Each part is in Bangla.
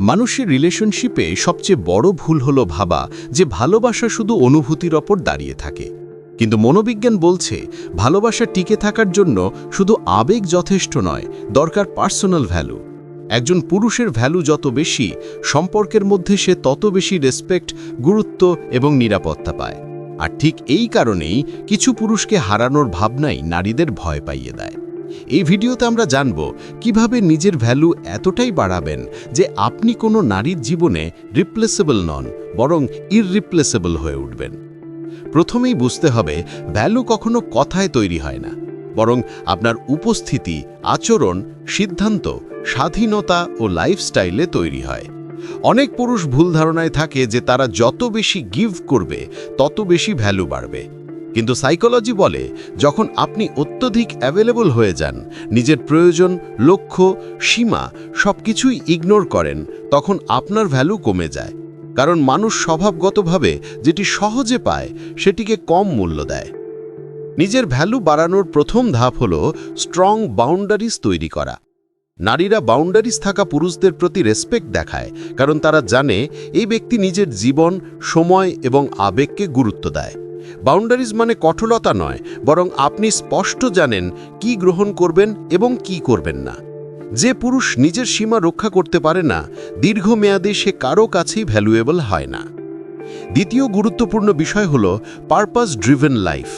মানুষের রিলেশনশিপে সবচেয়ে বড় ভুল হলো ভাবা যে ভালোবাসা শুধু অনুভূতির ওপর দাঁড়িয়ে থাকে। কিন্তু মনোবিজ্ঞান বলছে, ভালোবাসা টিকে থাকার জন্য শুধু আবেগ যথেষ্ট নয়, দরকার পার্সোনাল ভ্যালু একজন পুরুষের ভ্যালু যত বেশি, সম্পর্কের মধ্যে সে তত বেশি রেসপেক্ট গুরুত্ব এবং নিরাপত্তা পায়। আর ঠিক এই কারণেই কিছু পুরুষকে হারানোর ভাবনাই নারীদের ভয় পাইয়ে দেয়। এই ভিডিওতে আমরা জানব কীভাবে নিজের ভ্যালু এতটাই বাড়াবেন যে আপনি কোনো নারীর জীবনে রিপ্লেসেবল নন, বরং ইররিপ্লেসেবল হয়ে উঠবেন। প্রথমেই বুঝতে হবে, ভ্যালু কখনো কথায় তৈরি হয় না, বরং আপনার উপস্থিতি, আচরণ, সিদ্ধান্ত, স্বাধীনতা ও লাইফস্টাইলে তৈরি হয়। অনেক পুরুষ ভুল ধারণায় থাকে যে তারা যত বেশি গিভ করবে, তত বেশি ভ্যালু বাড়বে। কিন্তু সাইকোলজি বলে, যখন আপনি অত্যধিক অ্যাভেলেবল হয়ে যান, নিজের প্রয়োজন, লক্ষ্য, সীমা সব কিছুই ইগনোর করেন, তখন আপনার ভ্যালু কমে যায়। কারণ মানুষ স্বভাবগতভাবে যেটি সহজে পায়, সেটিকে কম মূল্য দেয়। নিজের ভ্যালু বাড়ানোর প্রথম ধাপ হল স্ট্রং বাউন্ডারিজ তৈরি করা। নারীরা বাউন্ডারিজ থাকা পুরুষদের প্রতি রেসপেক্ট দেখায়, কারণ তারা জানে, এই ব্যক্তি নিজের জীবন, সময় এবং আবেগকে গুরুত্ব দেয়। বাউন্ডারিজ মানে কঠোরতা নয়, বরং আপনি স্পষ্ট জানেন কি গ্রহণ করবেন এবং কি করবেন না। যে পুরুষ নিজের সীমা রক্ষা করতে পারে না, দীর্ঘমেয়াদে সে কারও কাছেই ভ্যালুয়েবল হয় না। দ্বিতীয় গুরুত্বপূর্ণ বিষয় হল পারপাস ড্রিভেন লাইফ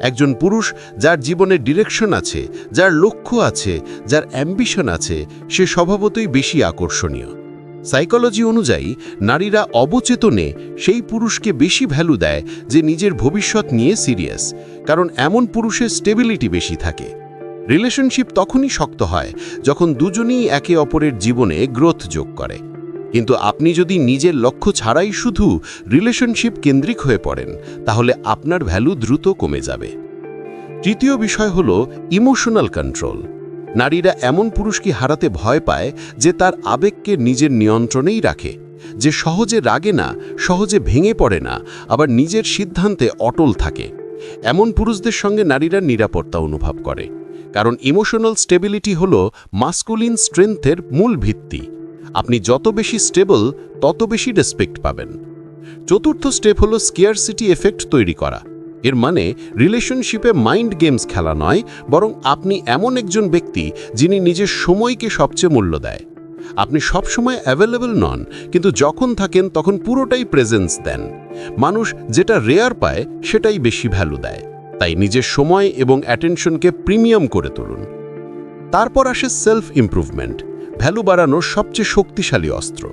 একজন পুরুষ যার জীবনে ডিরেকশন আছে, যার লক্ষ্য আছে, যার অ্যাম্বিশন আছে, সে স্বভাবতই বেশি আকর্ষণীয়। সাইকোলজি অনুযায়ী, নারীরা অবচেতনে সেই পুরুষকে বেশি ভ্যালু দেয় যে নিজের ভবিষ্যৎ নিয়ে সিরিয়াস কারণ এমন পুরুষের স্টেবিলিটি বেশি থাকে। রিলেশনশিপ তখনই শক্ত হয় যখন দুজনেই একে অপরের জীবনে গ্রোথ যোগ করে। কিন্তু আপনি যদি নিজের লক্ষ্য ছাড়াই শুধু রিলেশনশিপ কেন্দ্রিক হয়ে পড়েন, তাহলে আপনার ভ্যালু দ্রুত কমে যাবে। তৃতীয় বিষয় হল ইমোশনাল কন্ট্রোল নারীরা এমন পুরুষকে হারাতে ভয় পায় যে তার আবেগকে নিজের নিয়ন্ত্রণেই রাখে, যে সহজে রাগে না, সহজে ভেঙে পড়ে না, আবার নিজের সিদ্ধান্তে অটল থাকে। এমন পুরুষদের সঙ্গে নারীরা নিরাপত্তা অনুভব করে, কারণ ইমোশনাল স্টেবিলিটি হল মাস্কুলিন স্ট্রেংথের মূল ভিত্তি। আপনি যত বেশি স্টেবল তত বেশি রেসপেক্ট পাবেন। চতুর্থ স্টেপ হল স্কেয়ারসিটি এফেক্ট তৈরি করা। এর মানে রিলেশনশিপে মাইন্ড গেমস খেলা নয়, বরং আপনি এমন একজন ব্যক্তি যিনি নিজের সময়কে সবচেয়ে মূল্য দেয়। আপনি সবসময় অ্যাভেলেবল নন, কিন্তু যখন থাকেন তখন পুরোটাই প্রেজেন্স দেন। মানুষ যেটা রেয়ার পায়, সেটাই বেশি ভ্যালু দেয়। তাই নিজের সময় এবং অ্যাটেনশনকে প্রিমিয়াম করে তুলুন। তারপর আসে সেলফ ইমপ্রুভমেন্ট ভ্যালু বাড়ানোর সবচেয়ে শক্তিশালী অস্ত্র।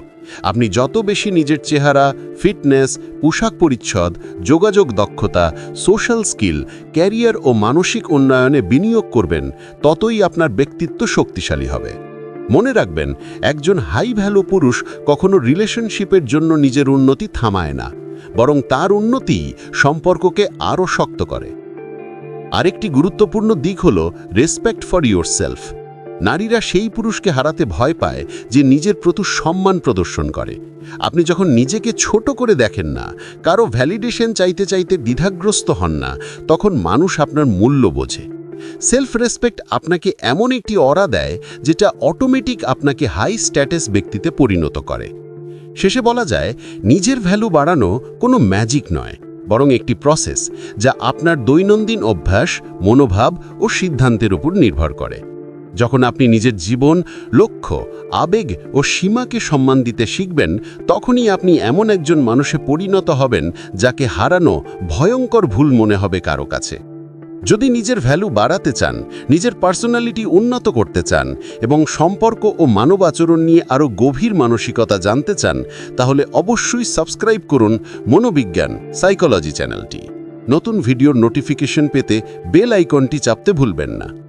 আপনি যত বেশি নিজের চেহারা, ফিটনেস, পোশাক পরিচ্ছদ, যোগাযোগ দক্ষতা, সোশ্যাল স্কিল, ক্যারিয়ার ও মানসিক উন্নয়নে বিনিয়োগ করবেন, ততই আপনার ব্যক্তিত্ব শক্তিশালী হবে। মনে রাখবেন, একজন হাই ভ্যালু পুরুষ কখনো রিলেশনশিপের জন্য নিজের উন্নতি থামায় না, বরং তার উন্নতি সম্পর্ককে আরও শক্ত করে। আরেকটি গুরুত্বপূর্ণ দিক হল রেসপেক্ট ফর ইয়োর সেলফ নারীরা সেই পুরুষকে হারাতে ভয় পায় যে নিজের প্রতি সম্মান প্রদর্শন করে। আপনি যখন নিজেকে ছোট করে দেখেন না, কারও ভ্যালিডেশন চাইতে চাইতে দ্বিধাগ্রস্ত হন না, তখন মানুষ আপনার মূল্য বোঝে। সেলফ রেসপেক্ট আপনাকে এমন একটি অরা দেয় যেটা অটোমেটিক আপনাকে হাই স্ট্যাটাস ব্যক্তিতে পরিণত করে। শেষে বলা যায়, নিজের ভ্যালু বাড়ানো কোনো ম্যাজিক নয়, বরং একটি প্রসেস যা আপনার দৈনন্দিন অভ্যাস, মনোভাব ও সিদ্ধান্তের উপর নির্ভর করে। যখন আপনি নিজের জীবন, লক্ষ্য, আবেগ ও সীমাকে সম্মান দিতে শিখবেন, তখনই আপনি এমন একজন মানুষে পরিণত হবেন যাকে হারানো ভয়ঙ্কর ভুল মনে হবে কারও কাছে। যদি নিজের ভ্যালু বাড়াতে চান, নিজের পার্সোনালিটি উন্নত করতে চান এবং সম্পর্ক ও মানব আচরণ নিয়ে আরও গভীর মানসিকতা জানতে চান, তাহলে অবশ্যই সাবস্ক্রাইব করুন মনোবিজ্ঞান সাইকোলজি চ্যানেলটি। নতুন ভিডিওর নোটিফিকেশন পেতে বেল আইকনটি চাপতে ভুলবেন না।